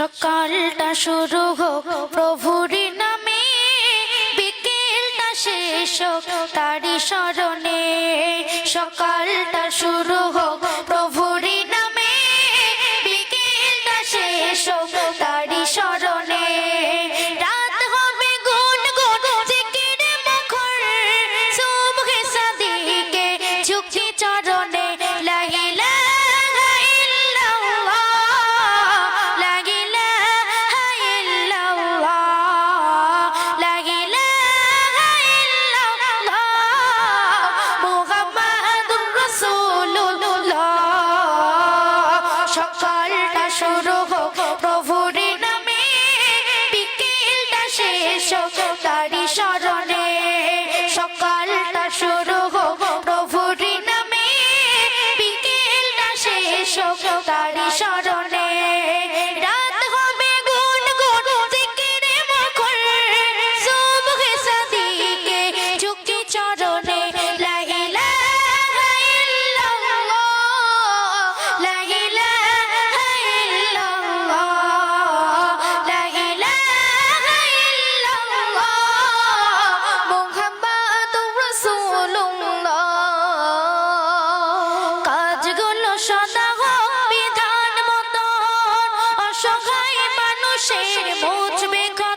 সকালটা শুরু হোক প্রভুরি নামে। বিকেলটা শেষ হোক তারি স্মরণে। সকালটা শুরু হোক, প্রভুরি নামে। বিকেলটা শেষ হোক তারি স্মরণে। চরণে। সকাল shade, want to be gone?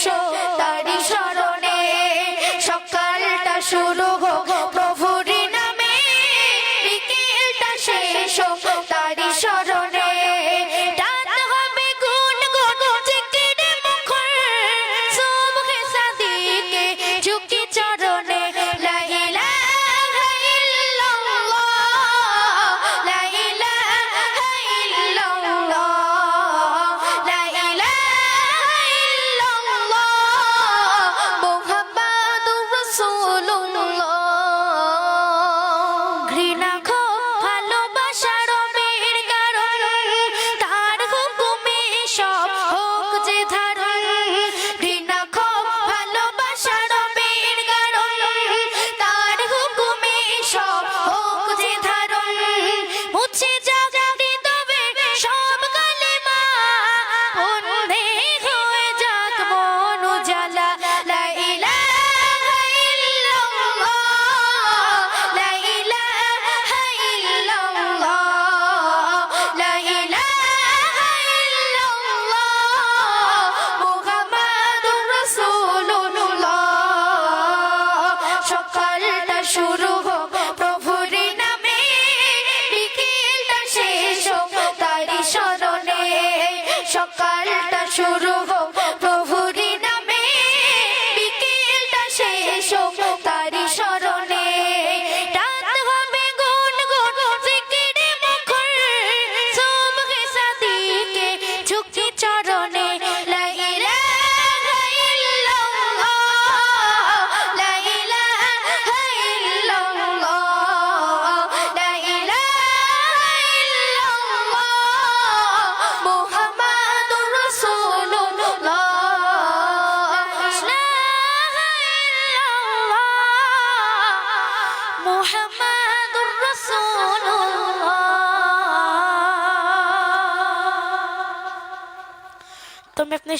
এসো তারি স্মরণে সকালটা শুরু হোক প্রভুর নামে বিকেলটা শেষ হোক তারি স্মরণে ঝুঁকি show. মুহাম্মাদুর রাসূলুল্লাহ। তুমি আপনি